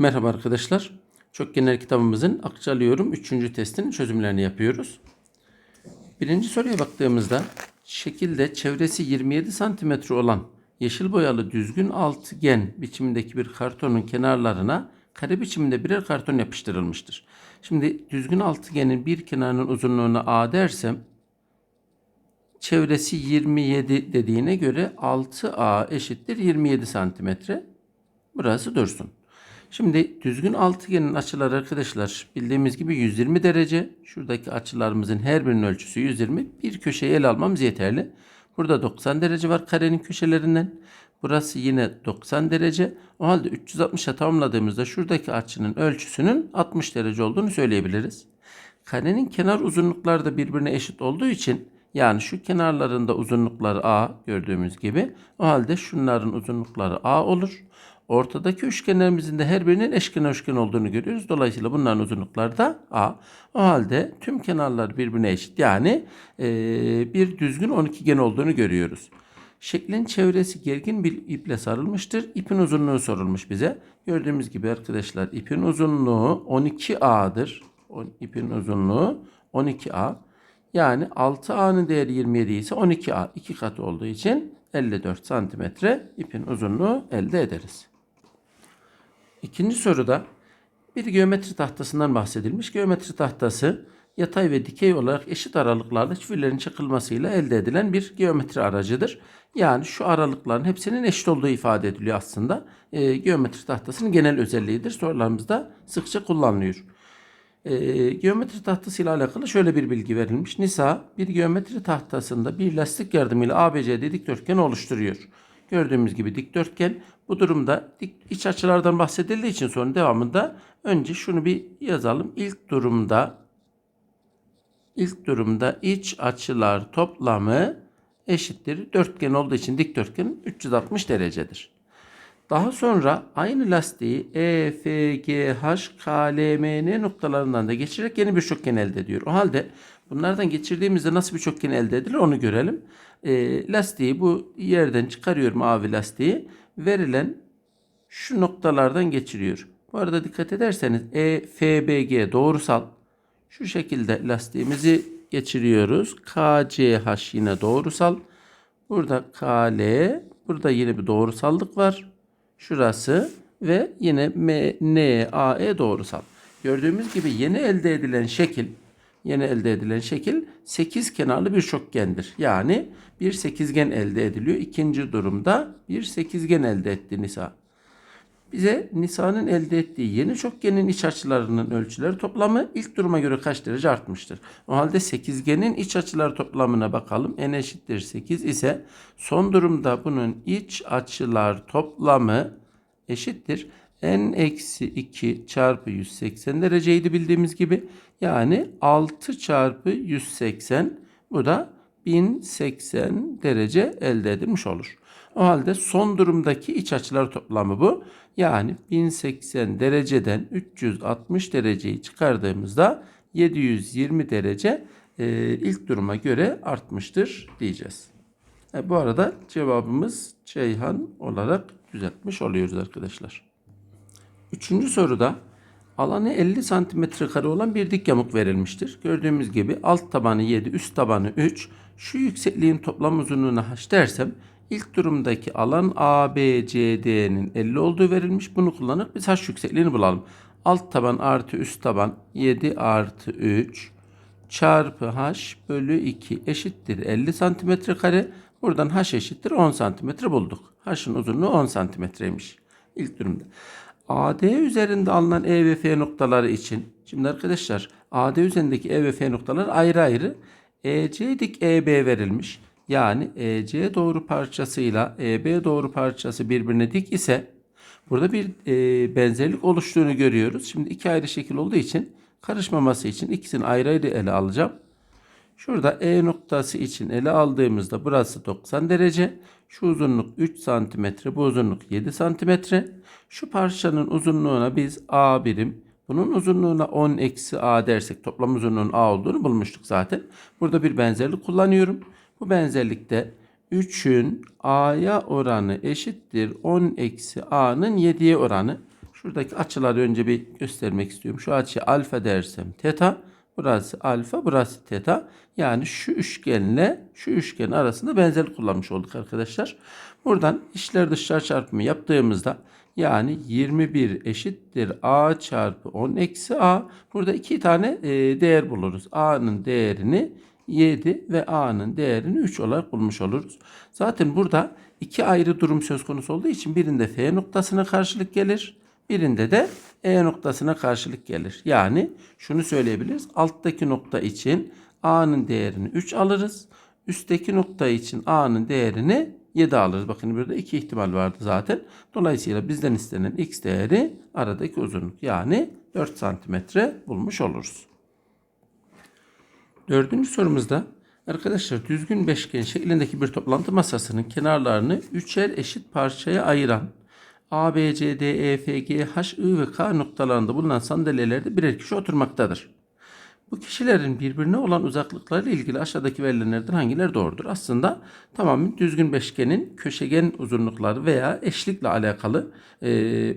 Merhaba arkadaşlar. Çok genel kitabımızın akçalıyorum 3. testinin çözümlerini yapıyoruz. Birinci soruya baktığımızda şekilde çevresi 27 cm olan yeşil boyalı düzgün altıgen biçimindeki bir kartonun kenarlarına kare biçiminde birer karton yapıştırılmıştır. Şimdi düzgün altıgenin bir kenarının uzunluğuna A dersem çevresi 27 dediğine göre 6A eşittir 27 santimetre. Burası dursun. Şimdi düzgün altıgenin açıları arkadaşlar bildiğimiz gibi 120 derece. Şuradaki açılarımızın her birinin ölçüsü 120. Bir köşeyi ele almamız yeterli. Burada 90 derece var karenin köşelerinden. Burası yine 90 derece. O halde 360'a tamamladığımızda şuradaki açının ölçüsünün 60 derece olduğunu söyleyebiliriz. Karenin kenar uzunlukları da birbirine eşit olduğu için yani şu kenarlarında uzunlukları A gördüğümüz gibi o halde şunların uzunlukları A olur. Ortadaki üçgenlerimizin de her birinin eşkenar üçgen olduğunu görüyoruz. Dolayısıyla bunların uzunlukları da A. O halde tüm kenarlar birbirine eşit. Yani e, bir düzgün 12 gen olduğunu görüyoruz. Şeklin çevresi gergin bir iple sarılmıştır. İpin uzunluğu sorulmuş bize. Gördüğümüz gibi arkadaşlar ipin uzunluğu 12A'dır. O, ipin uzunluğu 12A. Yani 6A'nın değeri 27 ise 12A 2 katı olduğu için 54 santimetre ipin uzunluğu elde ederiz. İkinci soruda bir geometri tahtasından bahsedilmiş. Geometri tahtası yatay ve dikey olarak eşit aralıklarla çivilerin çakılmasıyla elde edilen bir geometri aracıdır. Yani şu aralıkların hepsinin eşit olduğu ifade ediliyor aslında. E, geometri tahtasının genel özelliğidir. Sorularımızda sıkça kullanılıyor. E, geometri tahtası ile alakalı şöyle bir bilgi verilmiş. Nisa bir geometri tahtasında bir lastik yardımıyla ABCD dikdörtgen oluşturuyor. Gördüğümüz gibi dikdörtgen bu durumda iç açılardan bahsedildiği için sonra devamında önce şunu bir yazalım. İlk durumda ilk durumda iç açılar toplamı eşittir. Dörtgen olduğu için dikdörtgen 360 derecedir. Daha sonra aynı lastiği E, F, G, H, K, L, M, N noktalarından da geçirerek yeni bir çokgen elde ediyor. O halde bunlardan geçirdiğimizde nasıl bir çokgen elde edilir onu görelim. E, lastiği bu yerden çıkarıyor mavi lastiği. Verilen şu noktalardan geçiriyor. Bu arada dikkat ederseniz E, F, B, G doğrusal. Şu şekilde lastiğimizi geçiriyoruz. K, C, H yine doğrusal. Burada K, L. Burada yine bir doğrusallık var. Şurası ve yine M, N, A, E doğrusal. Gördüğümüz gibi yeni elde edilen şekil yeni elde edilen şekil 8 kenarlı bir çokgendir. Yani bir sekizgen elde ediliyor. İkinci durumda bir sekizgen elde etti Nisa. Bize Nisa'nın elde ettiği yeni çokgenin iç açılarının ölçüleri toplamı ilk duruma göre kaç derece artmıştır? O halde sekizgenin iç açıları toplamına bakalım. n eşittir 8 ise son durumda bunun iç açılar toplamı eşittir. n eksi 2 çarpı 180 dereceydi bildiğimiz gibi. Yani 6 çarpı 180 bu da 1080 derece elde edilmiş olur. O halde son durumdaki iç açılar toplamı bu. Yani 1080 dereceden 360 dereceyi çıkardığımızda 720 derece e, ilk duruma göre artmıştır diyeceğiz. E, bu arada cevabımız Ceyhan olarak düzeltmiş oluyoruz arkadaşlar. Üçüncü soruda alanı 50 santimetre kare olan bir dik yamuk verilmiştir. Gördüğümüz gibi alt tabanı 7, üst tabanı 3. Şu yüksekliğin toplam uzunluğuna h dersem İlk durumdaki alan ABCD'nin 50 olduğu verilmiş. Bunu kullanıp biz h yüksekliğini bulalım. Alt taban artı üst taban 7 artı 3 çarpı h bölü 2 eşittir 50 santimetre kare. Buradan h eşittir 10 santimetre bulduk. h'ın uzunluğu 10 santimetreymiş ilk durumda. AD üzerinde alınan E ve F noktaları için şimdi arkadaşlar AD üzerindeki E ve F noktaları ayrı ayrı EC dik EB verilmiş. Yani EC doğru parçasıyla EB doğru parçası birbirine dik ise burada bir e, benzerlik oluştuğunu görüyoruz. Şimdi iki ayrı şekil olduğu için karışmaması için ikisini ayrı ayrı ele alacağım. Şurada E noktası için ele aldığımızda burası 90 derece. Şu uzunluk 3 santimetre, bu uzunluk 7 santimetre. Şu parçanın uzunluğuna biz A birim, bunun uzunluğuna 10 eksi A dersek toplam uzunluğun A olduğunu bulmuştuk zaten. Burada bir benzerlik kullanıyorum. Bu benzerlikte 3'ün A'ya oranı eşittir 10 eksi A'nın 7'ye oranı. Şuradaki açıları önce bir göstermek istiyorum. Şu açı alfa dersem teta. Burası alfa, burası teta. Yani şu üçgenle şu üçgen arasında benzerlik kullanmış olduk arkadaşlar. Buradan içler dışlar çarpımı yaptığımızda yani 21 eşittir a çarpı 10 eksi a. Burada iki tane e, değer buluruz. a'nın değerini 7 ve a'nın değerini 3 olarak bulmuş oluruz. Zaten burada iki ayrı durum söz konusu olduğu için birinde f noktasına karşılık gelir. Birinde de e noktasına karşılık gelir. Yani şunu söyleyebiliriz. Alttaki nokta için a'nın değerini 3 alırız. Üstteki nokta için a'nın değerini 7 alırız. Bakın burada iki ihtimal vardı zaten. Dolayısıyla bizden istenen x değeri aradaki uzunluk. Yani 4 santimetre bulmuş oluruz. Dördüncü sorumuzda arkadaşlar düzgün beşgen şeklindeki bir toplantı masasının kenarlarını üçer eşit parçaya ayıran A, B, C, D, E, F, G, H, I ve K noktalarında bulunan sandalyelerde birer kişi oturmaktadır. Bu kişilerin birbirine olan uzaklıklarıyla ilgili aşağıdaki verilenlerden hangileri doğrudur? Aslında tamamen düzgün beşgenin köşegen uzunlukları veya eşlikle alakalı e,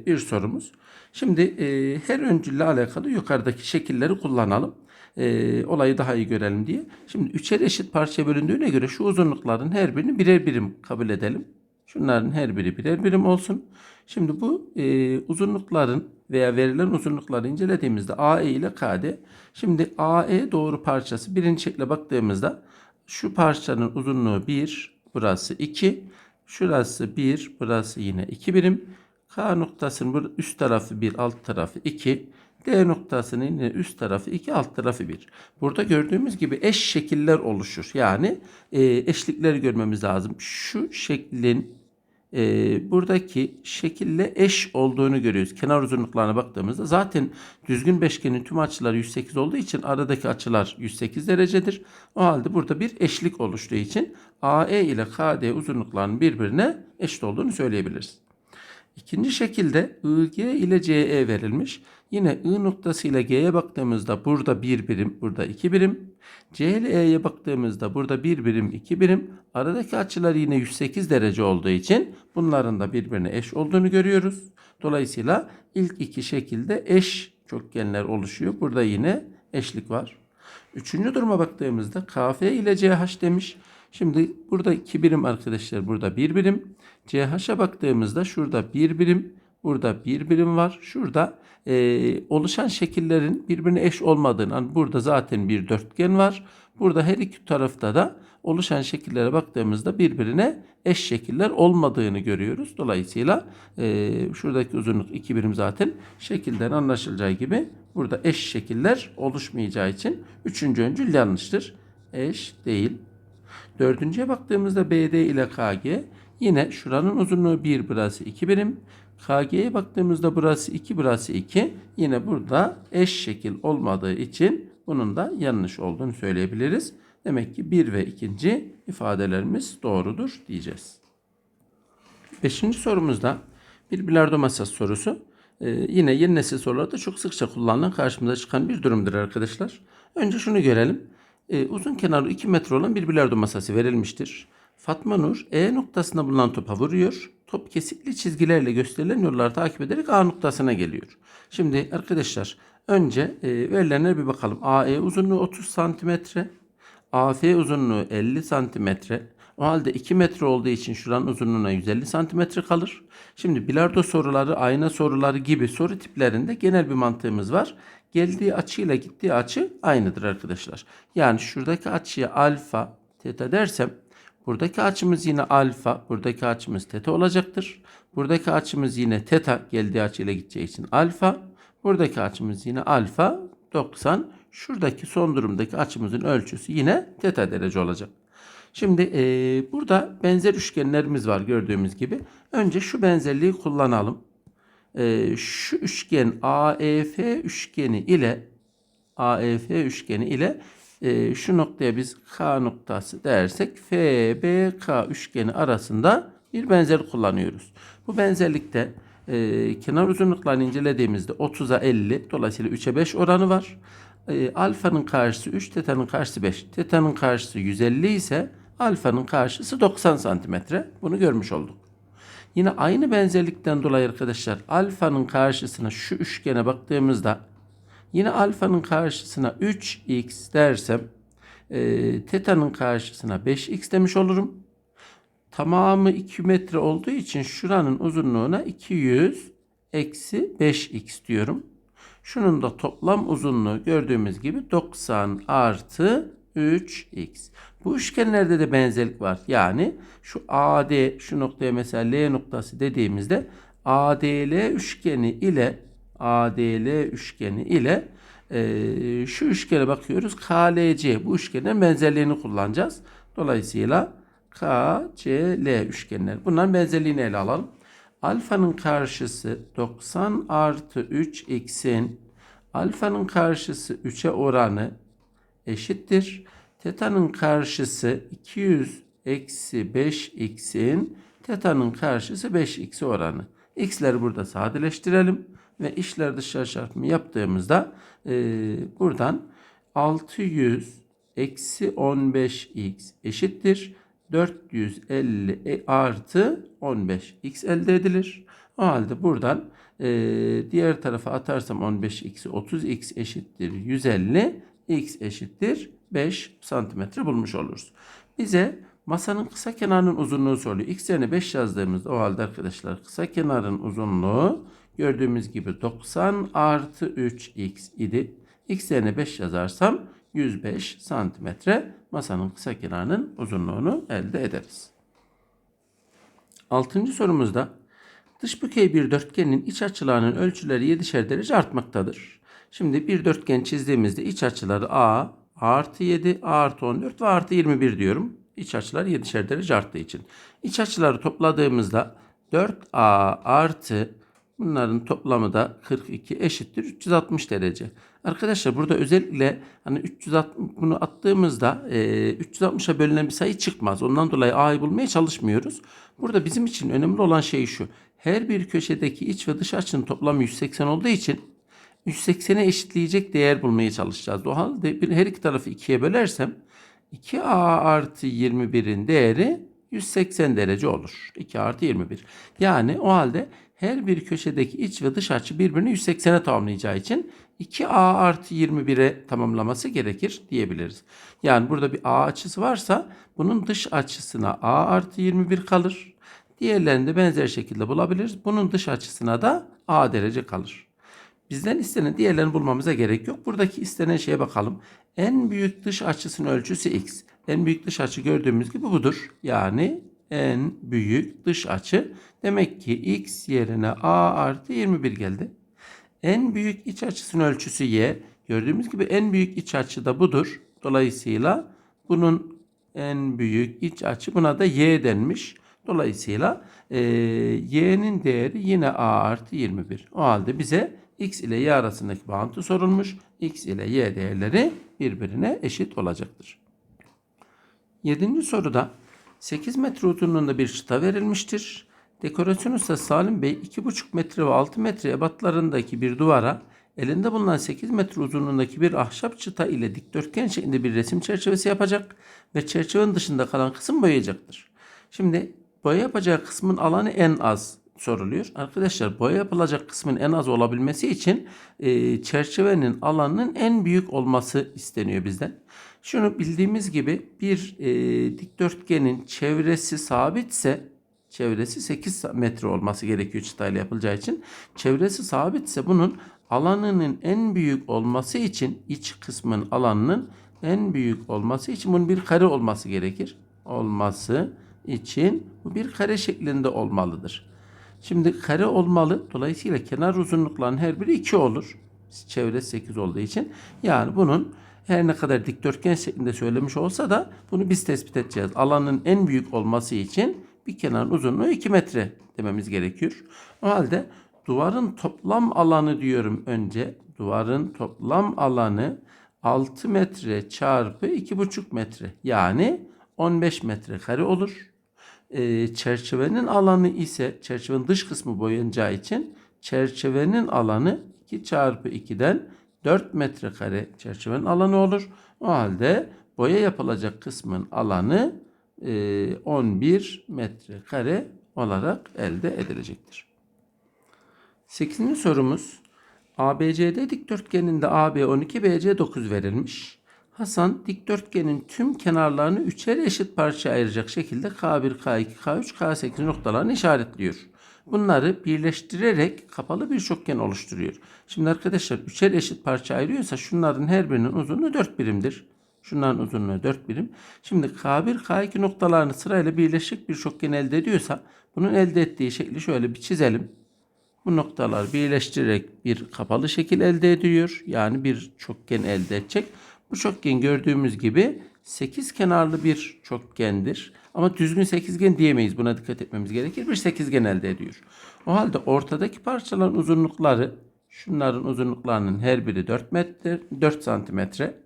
bir sorumuz. Şimdi e, her öncülle alakalı yukarıdaki şekilleri kullanalım. E, olayı daha iyi görelim diye. Şimdi üçer eşit parçaya bölündüğüne göre şu uzunlukların her birini birer birim kabul edelim. Şunların her biri birer birim olsun. Şimdi bu e, uzunlukların veya verilen uzunlukları incelediğimizde AE ile KD. Şimdi AE doğru parçası birinci şekle baktığımızda şu parçanın uzunluğu 1, burası 2, şurası 1, burası yine 2 birim. K noktasının üst tarafı 1, alt tarafı 2. D noktasının üst tarafı 2, alt tarafı 1. Burada gördüğümüz gibi eş şekiller oluşur. Yani e, eşlikleri görmemiz lazım. Şu şeklin e, buradaki şekille eş olduğunu görüyoruz. Kenar uzunluklarına baktığımızda zaten düzgün beşgenin tüm açıları 108 olduğu için aradaki açılar 108 derecedir. O halde burada bir eşlik oluştuğu için AE ile KD uzunluklarının birbirine eşit olduğunu söyleyebiliriz. İkinci şekilde IG ile CE verilmiş. Yine I noktası ile G'ye baktığımızda burada bir birim, burada iki birim. C ile E'ye baktığımızda burada bir birim, iki birim. Aradaki açılar yine 108 derece olduğu için bunların da birbirine eş olduğunu görüyoruz. Dolayısıyla ilk iki şekilde eş çokgenler oluşuyor. Burada yine eşlik var. Üçüncü duruma baktığımızda KF ile CH demiş. Şimdi burada iki birim arkadaşlar. Burada bir birim. CH'a baktığımızda şurada bir birim. Burada bir birim var. Şurada e, oluşan şekillerin birbirine eş olmadığını. Yani burada zaten bir dörtgen var. Burada her iki tarafta da oluşan şekillere baktığımızda birbirine eş şekiller olmadığını görüyoruz. Dolayısıyla e, şuradaki uzunluk iki birim zaten şekilden anlaşılacağı gibi burada eş şekiller oluşmayacağı için üçüncü öncül yanlıştır. Eş değil. Dördüncüye baktığımızda BD ile KG yine şuranın uzunluğu 1 burası 2 birim. KG'ye baktığımızda burası 2 burası 2. Yine burada eş şekil olmadığı için bunun da yanlış olduğunu söyleyebiliriz. Demek ki 1 ve 2. ifadelerimiz doğrudur diyeceğiz. Beşinci sorumuzda bir bilardo masası sorusu. Ee, yine yeni nesil sorularda çok sıkça kullanılan karşımıza çıkan bir durumdur arkadaşlar. Önce şunu görelim. Ee, uzun kenarlı 2 metre olan bir bilardo masası verilmiştir. Fatma Nur E noktasında bulunan topa vuruyor. Top kesikli çizgilerle gösterilen yolları takip ederek A noktasına geliyor. Şimdi arkadaşlar önce e, verilenlere bir bakalım. AE uzunluğu 30 santimetre. AF uzunluğu 50 santimetre. O halde 2 metre olduğu için şuranın uzunluğuna 150 santimetre kalır. Şimdi bilardo soruları, ayna soruları gibi soru tiplerinde genel bir mantığımız var. Geldiği açıyla gittiği açı aynıdır arkadaşlar. Yani şuradaki açıya alfa, teta dersem buradaki açımız yine alfa, buradaki açımız teta olacaktır. Buradaki açımız yine teta geldiği açıyla gideceği için alfa. Buradaki açımız yine alfa 90. Şuradaki son durumdaki açımızın ölçüsü yine teta derece olacak. Şimdi e, burada benzer üçgenlerimiz var gördüğümüz gibi. Önce şu benzerliği kullanalım. E, şu üçgen AEF üçgeni ile AEF üçgeni ile e, şu noktaya biz K noktası dersek FBK üçgeni arasında bir benzerlik kullanıyoruz. Bu benzerlikte e, kenar uzunluklarını incelediğimizde 30'a 50 dolayısıyla 3'e 5 oranı var. E, alfanın karşısı 3, teta'nın karşısı 5. Teta'nın karşısı 150 ise alfanın karşısı 90 santimetre. Bunu görmüş olduk. Yine aynı benzerlikten dolayı arkadaşlar alfanın karşısına şu üçgene baktığımızda yine alfanın karşısına 3x dersem e, teta'nın karşısına 5x demiş olurum. Tamamı 2 metre olduğu için şuranın uzunluğuna 200 eksi 5x diyorum. Şunun da toplam uzunluğu gördüğümüz gibi 90 artı 3x. Bu üçgenlerde de benzerlik var. Yani şu AD şu noktaya mesela L noktası dediğimizde ADL üçgeni ile ADL üçgeni ile e, şu üçgene bakıyoruz. KLC bu üçgenin benzerliğini kullanacağız. Dolayısıyla KCL üçgenler. Bunların benzerliğini ele alalım. Alfanın karşısı 90 artı 3x'in alfanın karşısı 3'e oranı eşittir. Teta'nın karşısı 200 eksi 5x'in teta'nın karşısı 5x oranı. X'leri burada sadeleştirelim ve işler dışarı çarpımı yaptığımızda e, buradan 600 eksi 15x eşittir. 450 e, artı 15x elde edilir. O halde buradan e, diğer tarafa atarsam 15x'i 30x eşittir 150 x eşittir 5 santimetre bulmuş oluruz. Bize masanın kısa kenarının uzunluğu soruyor. x yerine 5 yazdığımızda o halde arkadaşlar kısa kenarın uzunluğu gördüğümüz gibi 90 artı 3x idi. x yerine 5 yazarsam 105 santimetre masanın kısa kenarının uzunluğunu elde ederiz. Altıncı sorumuzda dış bükey bir dörtgenin iç açılarının ölçüleri 7'şer derece artmaktadır. Şimdi bir dörtgen çizdiğimizde iç açıları A, artı 7, A artı 14 ve artı 21 diyorum. İç açılar 7'şer derece arttığı için. İç açıları topladığımızda 4A artı bunların toplamı da 42 eşittir 360 derece. Arkadaşlar burada özellikle hani 360 bunu attığımızda e, 360'a bölünen bir sayı çıkmaz. Ondan dolayı A'yı bulmaya çalışmıyoruz. Burada bizim için önemli olan şey şu. Her bir köşedeki iç ve dış açının toplamı 180 olduğu için 180'e eşitleyecek değer bulmaya çalışacağız. O halde bir, her iki tarafı ikiye bölersem 2A artı 21'in değeri 180 derece olur. 2 artı 21. Yani o halde her bir köşedeki iç ve dış açı birbirini 180'e tamamlayacağı için 2A artı 21'e tamamlaması gerekir diyebiliriz. Yani burada bir A açısı varsa bunun dış açısına A artı 21 kalır. Diğerlerini de benzer şekilde bulabiliriz. Bunun dış açısına da A derece kalır. Bizden istenen diğerlerini bulmamıza gerek yok. Buradaki istenen şeye bakalım. En büyük dış açısının ölçüsü x. En büyük dış açı gördüğümüz gibi budur. Yani en büyük dış açı. Demek ki x yerine a artı 21 geldi. En büyük iç açısının ölçüsü y. Gördüğümüz gibi en büyük iç açı da budur. Dolayısıyla bunun en büyük iç açı buna da y denmiş. Dolayısıyla e, y'nin değeri yine a artı 21. O halde bize x ile y arasındaki bağıntı sorulmuş. x ile y değerleri birbirine eşit olacaktır. Yedinci soruda 8 metre uzunluğunda bir çıta verilmiştir. Dekorasyon ustası Salim Bey 2,5 metre ve 6 metre ebatlarındaki bir duvara elinde bulunan 8 metre uzunluğundaki bir ahşap çıta ile dikdörtgen şeklinde bir resim çerçevesi yapacak ve çerçevenin dışında kalan kısım boyayacaktır. Şimdi boya yapacağı kısmın alanı en az soruluyor. Arkadaşlar boya yapılacak kısmın en az olabilmesi için e, çerçevenin alanının en büyük olması isteniyor bizden. Şunu bildiğimiz gibi bir e, dikdörtgenin çevresi sabitse çevresi 8 metre olması gerekiyor çıtayla yapılacağı için. Çevresi sabitse bunun alanının en büyük olması için iç kısmın alanının en büyük olması için bunun bir kare olması gerekir. Olması için bu bir kare şeklinde olmalıdır. Şimdi kare olmalı. Dolayısıyla kenar uzunluklarının her biri 2 olur. Çevre 8 olduğu için. Yani bunun her ne kadar dikdörtgen şeklinde söylemiş olsa da bunu biz tespit edeceğiz. Alanın en büyük olması için bir kenarın uzunluğu 2 metre dememiz gerekiyor. O halde duvarın toplam alanı diyorum önce. Duvarın toplam alanı 6 metre çarpı 2,5 metre. Yani 15 metre kare olur. Ee, çerçevenin alanı ise çerçevenin dış kısmı boyanacağı için çerçevenin alanı 2 çarpı 2'den 4 metrekare çerçevenin alanı olur. O halde boya yapılacak kısmın alanı e, 11 metrekare olarak elde edilecektir. 8. sorumuz ABCD dikdörtgeninde AB 12 BC 9 verilmiş. Hasan dikdörtgenin tüm kenarlarını üçer eşit parçaya ayıracak şekilde K1, K2, K3, K8 noktalarını işaretliyor. Bunları birleştirerek kapalı bir çokgen oluşturuyor. Şimdi arkadaşlar üçer eşit parça ayırıyorsa şunların her birinin uzunluğu 4 birimdir. Şunların uzunluğu 4 birim. Şimdi K1, K2 noktalarını sırayla birleşik bir çokgen elde ediyorsa bunun elde ettiği şekli şöyle bir çizelim. Bu noktalar birleştirerek bir kapalı şekil elde ediyor. Yani bir çokgen elde edecek. Bu çokgen gördüğümüz gibi 8 kenarlı bir çokgendir. Ama düzgün sekizgen diyemeyiz. Buna dikkat etmemiz gerekir. Bir sekizgen elde ediyor. O halde ortadaki parçaların uzunlukları şunların uzunluklarının her biri 4 metre 4 santimetre.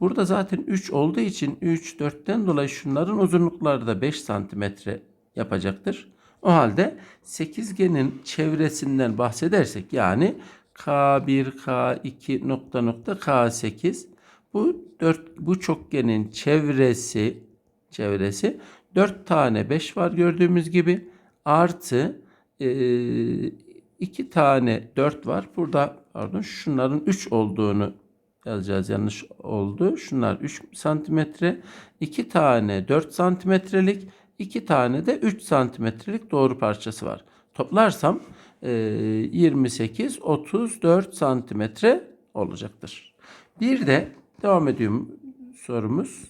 Burada zaten 3 olduğu için 3 4'ten dolayı şunların uzunlukları da 5 santimetre yapacaktır. O halde sekizgenin çevresinden bahsedersek yani K1, K2 nokta nokta K8 bu dört bu çokgenin çevresi çevresi 4 tane 5 var gördüğümüz gibi artı 2 tane 4 var. Burada pardon şunların 3 olduğunu yazacağız yanlış oldu. Şunlar 3 santimetre 2 tane 4 santimetrelik 2 tane de 3 santimetrelik doğru parçası var. Toplarsam e, 28 34 santimetre olacaktır. Bir de devam ediyorum sorumuz.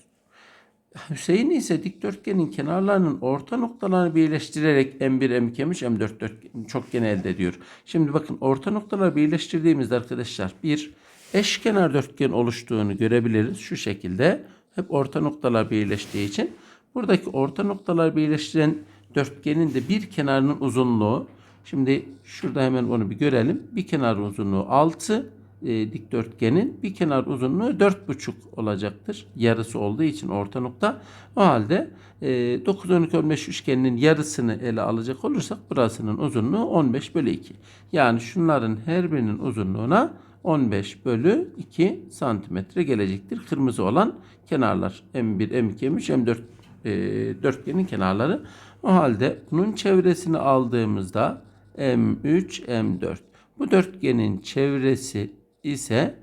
Hüseyin ise dikdörtgenin kenarlarının orta noktalarını birleştirerek M1, M2, M3, M4 dörtgen, çokgen elde ediyor. Şimdi bakın orta noktaları birleştirdiğimizde arkadaşlar bir eşkenar dörtgen oluştuğunu görebiliriz. Şu şekilde hep orta noktalar birleştiği için buradaki orta noktalar birleştiren dörtgenin de bir kenarının uzunluğu Şimdi şurada hemen onu bir görelim. Bir kenar uzunluğu 6, e, dikdörtgenin bir kenar uzunluğu 4,5 olacaktır. Yarısı olduğu için orta nokta. O halde e, 9, 12, 15 üçgeninin yarısını ele alacak olursak burasının uzunluğu 15 bölü 2. Yani şunların her birinin uzunluğuna 15 bölü 2 santimetre gelecektir. Kırmızı olan kenarlar M1, M2, M3, M4 e, dörtgenin kenarları. O halde bunun çevresini aldığımızda M3, M4. Bu dörtgenin çevresi ise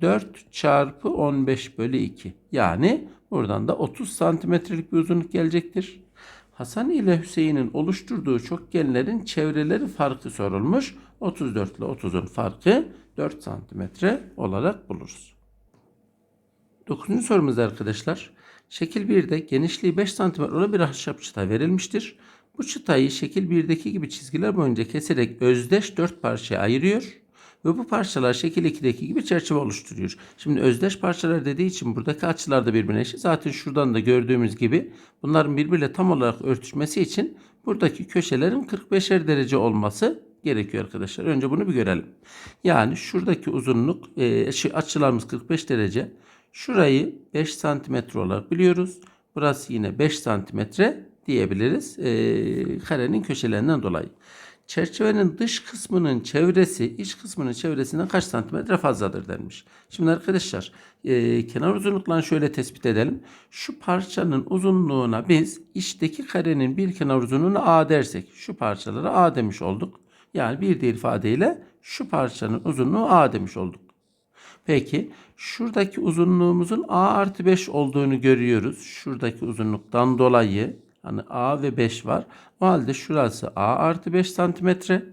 4 çarpı 15 bölü 2. Yani buradan da 30 santimetrelik bir uzunluk gelecektir. Hasan ile Hüseyin'in oluşturduğu çokgenlerin çevreleri farkı sorulmuş. 34 ile 30'un farkı 4 santimetre olarak buluruz. 9. sorumuz arkadaşlar. Şekil 1'de genişliği 5 cm olan bir ahşap çıta verilmiştir. Bu çıtayı şekil 1'deki gibi çizgiler boyunca keserek özdeş 4 parçaya ayırıyor. Ve bu parçalar şekil 2'deki gibi çerçeve oluşturuyor. Şimdi özdeş parçalar dediği için buradaki açılar da birbirine eşit. Zaten şuradan da gördüğümüz gibi bunların birbiriyle tam olarak örtüşmesi için buradaki köşelerin 45'er derece olması gerekiyor arkadaşlar. Önce bunu bir görelim. Yani şuradaki uzunluk e, açılarımız 45 derece. Şurayı 5 santimetre olarak biliyoruz. Burası yine 5 santimetre diyebiliriz. E, karenin köşelerinden dolayı. Çerçevenin dış kısmının çevresi iç kısmının çevresinden kaç santimetre fazladır denmiş. Şimdi arkadaşlar e, kenar uzunluklarını şöyle tespit edelim. Şu parçanın uzunluğuna biz içteki karenin bir kenar uzunluğuna A dersek şu parçalara A demiş olduk. Yani bir diğer ifadeyle şu parçanın uzunluğu A demiş olduk. Peki şuradaki uzunluğumuzun A artı 5 olduğunu görüyoruz. Şuradaki uzunluktan dolayı hani A ve 5 var. O halde şurası A artı 5 santimetre.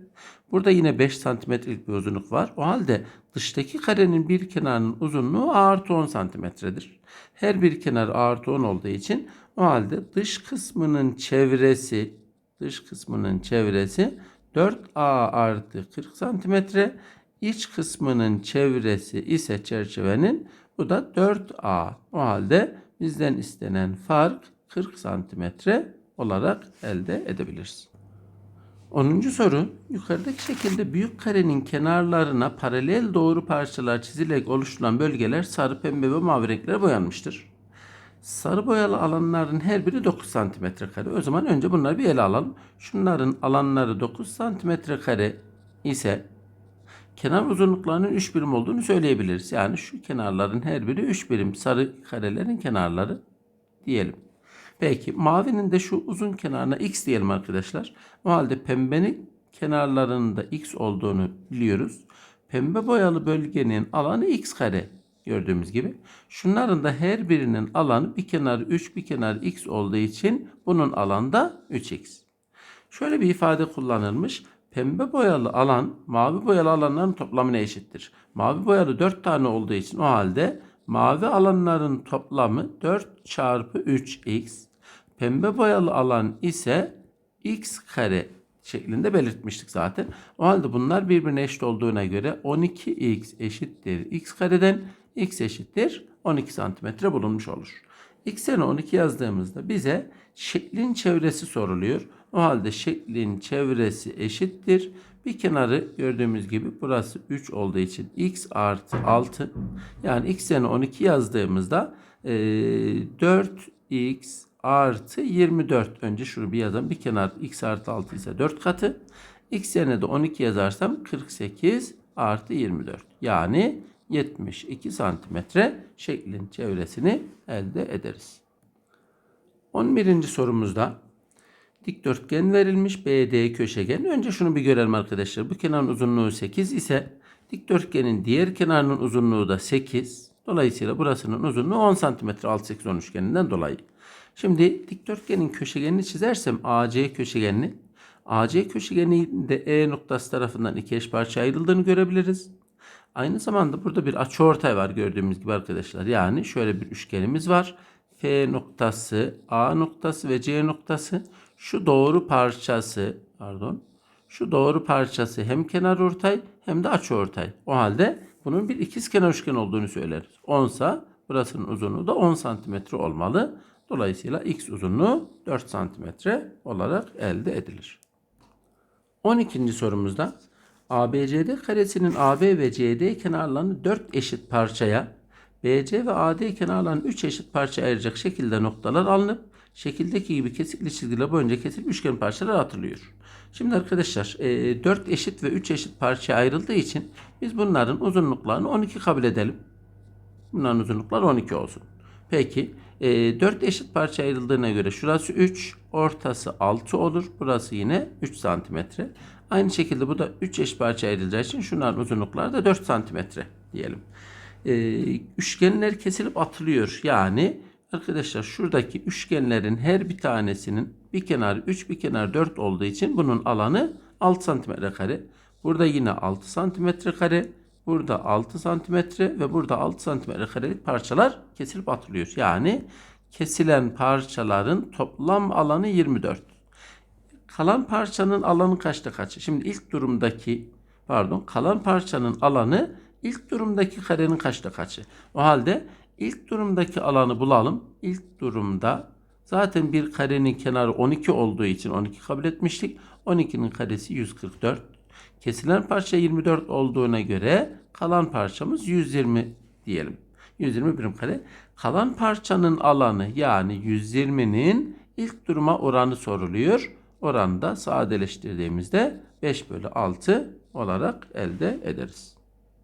Burada yine 5 santimetrelik bir uzunluk var. O halde dıştaki karenin bir kenarının uzunluğu A artı 10 santimetredir. Her bir kenar A artı 10 olduğu için o halde dış kısmının çevresi dış kısmının çevresi 4A artı 40 santimetre. İç kısmının çevresi ise çerçevenin bu da 4A. O halde bizden istenen fark 40 santimetre olarak elde edebiliriz. 10. soru yukarıdaki şekilde büyük karenin kenarlarına paralel doğru parçalar çizilerek oluşturulan bölgeler sarı, pembe ve mavi renklere boyanmıştır. Sarı boyalı alanların her biri 9 santimetre kare. O zaman önce bunları bir ele alalım. Şunların alanları 9 santimetre kare ise kenar uzunluklarının 3 birim olduğunu söyleyebiliriz. Yani şu kenarların her biri 3 birim sarı karelerin kenarları diyelim. Peki mavinin de şu uzun kenarına x diyelim arkadaşlar. O halde pembenin kenarlarının da x olduğunu biliyoruz. Pembe boyalı bölgenin alanı x kare gördüğümüz gibi. Şunların da her birinin alanı bir kenarı 3 bir kenarı x olduğu için bunun alanı da 3x. Şöyle bir ifade kullanılmış. Pembe boyalı alan mavi boyalı alanların toplamına eşittir. Mavi boyalı 4 tane olduğu için o halde mavi alanların toplamı 4 çarpı 3x. Pembe boyalı alan ise x kare şeklinde belirtmiştik zaten. O halde bunlar birbirine eşit olduğuna göre 12x eşittir x kareden x eşittir 12 santimetre bulunmuş olur. X'e 12 yazdığımızda bize şeklin çevresi soruluyor. O halde şeklin çevresi eşittir. Bir kenarı gördüğümüz gibi burası 3 olduğu için x artı 6. Yani x'e 12 yazdığımızda e, 4x artı 24. Önce şunu bir yazalım. Bir kenar x artı 6 ise 4 katı. X yerine de 12 yazarsam 48 artı 24. Yani 72 santimetre şeklin çevresini elde ederiz. 11. sorumuzda dikdörtgen verilmiş BD köşegen. Önce şunu bir görelim arkadaşlar. Bu kenarın uzunluğu 8 ise dikdörtgenin diğer kenarının uzunluğu da 8. Dolayısıyla burasının uzunluğu 10 cm 6 8 10 üçgeninden dolayı. Şimdi dikdörtgenin köşegenini çizersem AC köşegenini AC köşegeninde E noktası tarafından iki eş parça ayrıldığını görebiliriz. Aynı zamanda burada bir açıortay var gördüğümüz gibi arkadaşlar. Yani şöyle bir üçgenimiz var. F noktası, A noktası ve C noktası şu doğru parçası, pardon. Şu doğru parçası hem kenar ortay hem de açıortay. O halde bunun bir ikiz kenar üçgen olduğunu söyleriz. 10 sa burasının uzunluğu da 10 santimetre olmalı. Dolayısıyla x uzunluğu 4 santimetre olarak elde edilir. 12. sorumuzda ABCD karesinin AB ve CD kenarlarını 4 eşit parçaya, BC ve AD kenarlarını 3 eşit parçaya ayıracak şekilde noktalar alınıp şekildeki gibi kesikli çizgiler boyunca kesilip üçgen parçalar atılıyor. Şimdi arkadaşlar 4 eşit ve 3 eşit parçaya ayrıldığı için biz bunların uzunluklarını 12 kabul edelim. Bunların uzunlukları 12 olsun. Peki e, 4 eşit parça ayrıldığına göre şurası 3, ortası 6 olur. Burası yine 3 santimetre. Aynı şekilde bu da 3 eşit parça ayrılacağı için şunların uzunlukları da 4 santimetre diyelim. E, üçgenler kesilip atılıyor. Yani arkadaşlar şuradaki üçgenlerin her bir tanesinin bir kenarı 3 bir kenarı 4 olduğu için bunun alanı 6 santimetre kare. Burada yine 6 santimetre kare. Burada 6 santimetre ve burada 6 santimetre karelik parçalar kesilip atılıyor. Yani kesilen parçaların toplam alanı 24. Kalan parçanın alanı kaçta kaç? Şimdi ilk durumdaki pardon kalan parçanın alanı ilk durumdaki karenin kaçta kaçı? O halde ilk durumdaki alanı bulalım. İlk durumda zaten bir karenin kenarı 12 olduğu için 12 kabul etmiştik. 12'nin karesi 144. Kesilen parça 24 olduğuna göre kalan parçamız 120 diyelim. 120 birim kare. Kalan parçanın alanı yani 120'nin ilk duruma oranı soruluyor. Oranı da sadeleştirdiğimizde 5 bölü 6 olarak elde ederiz.